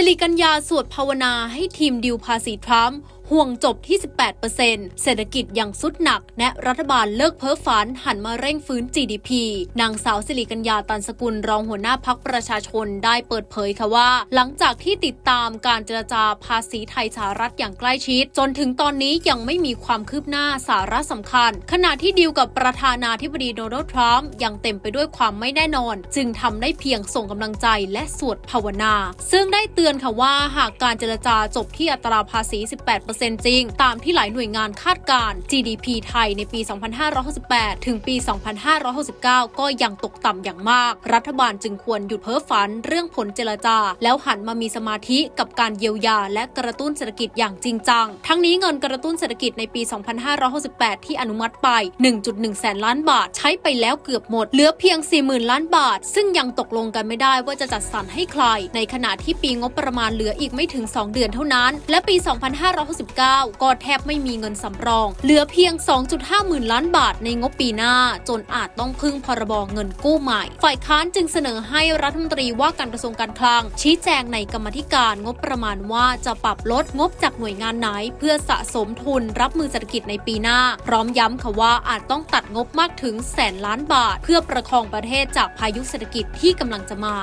สิริกัญญาสวดภาวนาให้ทีมดิวภาษีทรัมป์ ห่วงจบที่ 18%เศรษฐกิจยังสุดหนัก และรัฐบาลเลิกเพ้อฝันหันมาเร่งฟื้น GDP นางสาวสิริกัญญาตันสกุลรองหัวหน้าพักประชาชนได้เปิดเผยค่ะว่า หลังจากที่ติดตามการเจรจาภาษีไทยสหรัฐอย่างใกล้ชิด จนถึงตอนนี้ยังไม่มีความคืบหน้าสาระสำคัญ ขณะที่ดีลกับประธานาธิบดีโดนัลด์ทรัมป์ยังเต็มไปด้วยความไม่แน่นอน จึงทำได้เพียงส่งกำลังใจและสวดภาวนา ซึ่งได้เตือนค่ะว่าหากการเจรจาจบที่อัตราภาษี 18%จริง ตามที่หลายหน่วยงานคาดการ GDP ไทยในปี 2568 ถึงปี 2569 ก็ยังตกต่ำอย่างมาก รัฐบาลจึงควรหยุดเพ้อฝันเรื่องผลเจรจา แล้วหันมามีสมาธิกับการเยียวยา และกระตุ้นเศรษฐกิจอย่างจริงจัง ทั้งนี้เงินกระตุ้นเศรษฐกิจในปี 2568 ที่อนุมัติไป 1.1 แสนล้านบาท ใช้ไปแล้วเกือบหมด เหลือเพียง 40,000 ล้านบาท ซึ่งยังตกลงกันไม่ได้ว่าจะจัดสรรให้ใคร ในขณะที่ปีงบประมาณเหลืออีกไม่ถึง 2 เดือนเท่านั้น และปี 2569ก็แทบไม่มีเงินสำรอง เหลือเพียง 2.5 หมื่นล้านบาทในงบปีหน้า จนอาจต้องพึ่งพรบเงินกู้ใหม่ ฝ่ายค้านจึงเสนอให้รัฐมนตรีว่าการกระทรวงการคลัง ชี้แจงในกรรมธิการงบประมาณว่าจะปรับลดงบจากหน่วยงานไหน เพื่อสะสมทุนรับมือเศรษฐกิจในปีหน้า พร้อมย้ำค่ะว่าอาจต้องตัดงบมากถึงแสนล้านบาท เพื่อประคองประเทศจากพายุเศรษฐกิจที่กำลังจะมา